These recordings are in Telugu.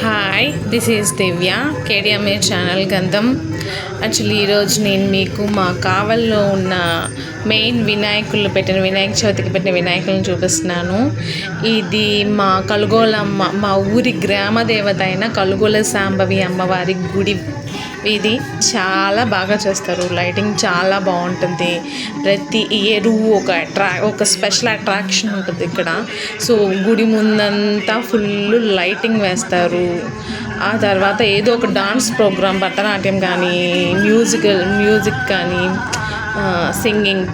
Hi this is Divya KDMA channel గంధం యాక్చువల్లీ ఈరోజు నేను మీకు మా కావల్లో ఉన్న మెయిన్ వినాయకులు పెట్టిన వినాయక చవితికి పెట్టిన వినాయకులను చూపిస్తున్నాను. ఇది మా కలుగోలమ్మ మా ఊరి గ్రామ దేవత అయిన కలుగోల సాంబవి అమ్మవారి గుడి. ఇది చాలా బాగా చేస్తారు. లైటింగ్ చాలా బాగుంటుంది. ప్రతి ఇయర్ ఒక అట్రా ఒక స్పెషల్ అట్రాక్షన్ ఉంటుంది ఇక్కడ. సో గుడి ముందంతా ఫుల్ లైటింగ్ వేస్తారు. ఆ తర్వాత ఏదో ఒక డాన్స్ ప్రోగ్రామ్ భరతనాట్యం కానీ మ్యూజికల్ మ్యూజిక్ కానీ సింగింగ్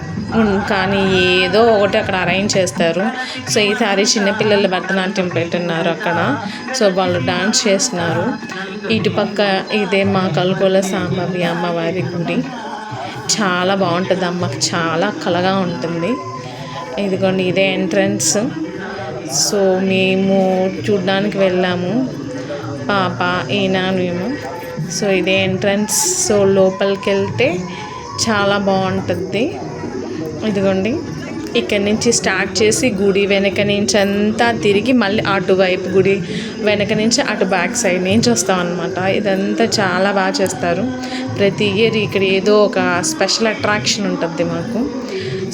కానీ ఏదో ఒకటి అక్కడ అరేంజ్ చేస్తారు. సో ఈసారి చిన్నపిల్లలు భరతనాట్యం పెట్టున్నారు అక్కడ. సో వాళ్ళు డాన్స్ చేస్తున్నారు. ఇటుపక్క ఇదే మా కలుకోల సాంబవి అమ్మవారి గుడి. చాలా బాగుంటుంది అమ్మకి చాలా కలగా ఉంటుంది. ఇదిగోండి ఇదే ఎంట్రన్స్ సో మేము చూడ్డానికి వెళ్ళాము. పాప ఈయన మేము. సో ఇదే ఎంట్రన్స్ సో లోపలికి వెళ్తే చాలా బాగుంటుంది. ఇదిగోండి. ఇక్కడి నుంచి స్టార్ట్ చేసి గుడి వెనక నుంచి అంతా తిరిగి మళ్ళీ అటువైపు గుడి వెనక నుంచి అటు బ్యాక్ సైడ్ నుంచి వస్తాం అనమాట ఇదంతా చాలా బాగా చేస్తారు. ప్రతి ఇయర్ ఇక్కడ ఏదో ఒక స్పెషల్ అట్రాక్షన్ ఉంటుంది మాకు.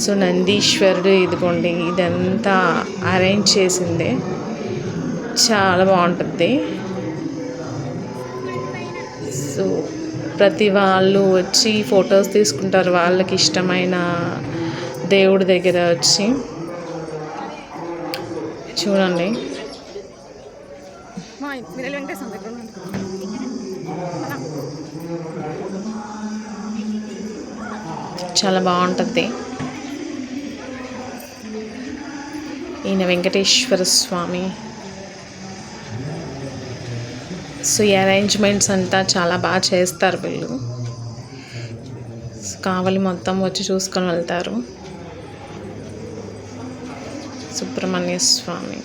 సో నందీశ్వరుడు ఇదిగోండి ఇదంతా అరేంజ్ చేసిందే. చాలా బాగుంటుంది. సో ప్రతి వాళ్ళు వచ్చి ఫొటోస్ తీసుకుంటారు. వాళ్ళకి ఇష్టమైన దేవుడి దగ్గర వచ్చి చూడండి. చాలా బాగుంటుంది. ఈయన వెంకటేశ్వర స్వామి. సో ఈ అరేంజ్మెంట్స్ అంతా చాలా బాగా చేస్తారు వీళ్ళు. కావలి మొత్తం వచ్చి చూసుకొని వెళ్తారు. సుబ్రహ్మణ్య స్వామి.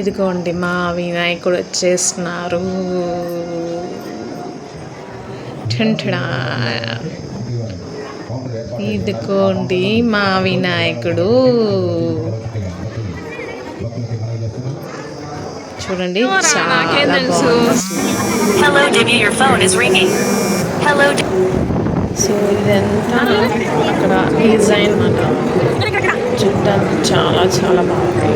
ఇదిగోండి మా వినాయకుడు వచ్చేస్తున్నారు. ఇదిగోండి మా వినాయకుడు. చూడండి చాలా బాగుంది. సో ఇదంతా అక్కడ డిజైన్ అన్నమాట. చూడడానికి చాలా చాలా బాగుంది.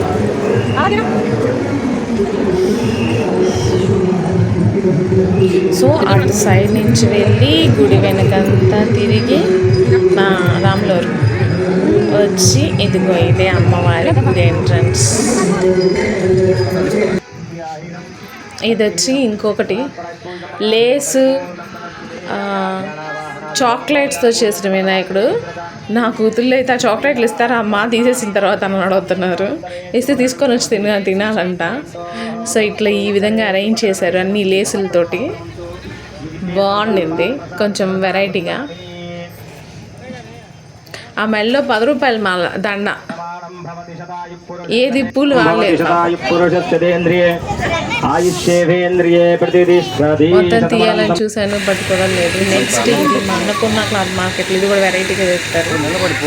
సో అటు సైడ్ నుంచి వెళ్ళి గుడి వెనకంతా తిరిగి నా రాములూరు వచ్చి ఇదిగో ఇదే అమ్మవారి గుడి ఎంట్రన్స్. ఇది వచ్చి ఇంకొకటి లేసు చాక్లెట్స్తో చేసిన వినాయకుడు. నా కూతుళ్ళు అయితే ఆ చాక్లెట్లు ఇస్తారా? అమ్మ తీసేసిన తర్వాత అని అడుగుతున్నారు. ఇస్తే తీసుకొని వచ్చి తిన తినాలంట. సో ఇట్లా ఈ విధంగా అరేంజ్ చేశారు అన్ని లేసులతోటి. బాగుండింది. కొంచెం వెరైటీగా. ఆ మెల్లో పది రూపాయలు మాల దండ. ఏది పూలు వాడలేదు పురుషేంద్రియే ఆయుష్యేంద్రియే ప్రతిష్టది మొత్తం తీయాలని చూశాను బట్ కూడా లేదు నెక్స్ట్ ఇది మా అన్నపూర్ణ క్లాత్ మార్కెట్ ఇది కూడా వెరైటీగా తెస్తారు.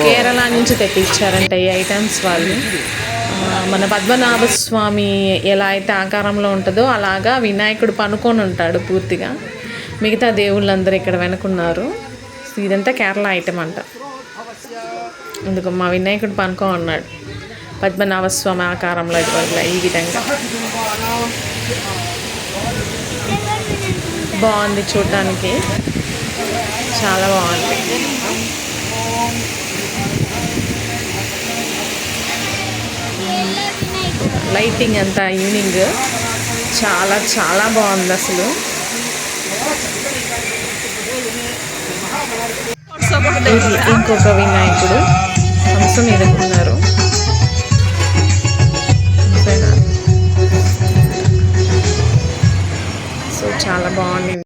కేరళ నుంచి తెప్పించారంట ఈ ఐటమ్స్ వాళ్ళు. మన పద్మనాభ స్వామి ఎలా అయితే ఆకారంలో ఉంటుందో అలాగా వినాయకుడు పనుకొని ఉంటాడు పూర్తిగా. మిగతా దేవుళ్ళందరూ ఇక్కడ వెనుకున్నారు. ఇదంతా కేరళ ఐటమ్ అంట. ఎందుకు? మా వినాయకుడు పనుకో ఉన్నాడు పద్మనాభ స్వామి ఆకారంలో ఇదివరకు ఈ విధంగా. బాగుంది చూడటానికి చాలా బాగుంది. లైటింగ్ అంతా ఈవినింగ్. చాలా చాలా బాగుంది అసలు. ఇంకొక వినాయకుడు హంస మీద ఉన్నారు. Taliban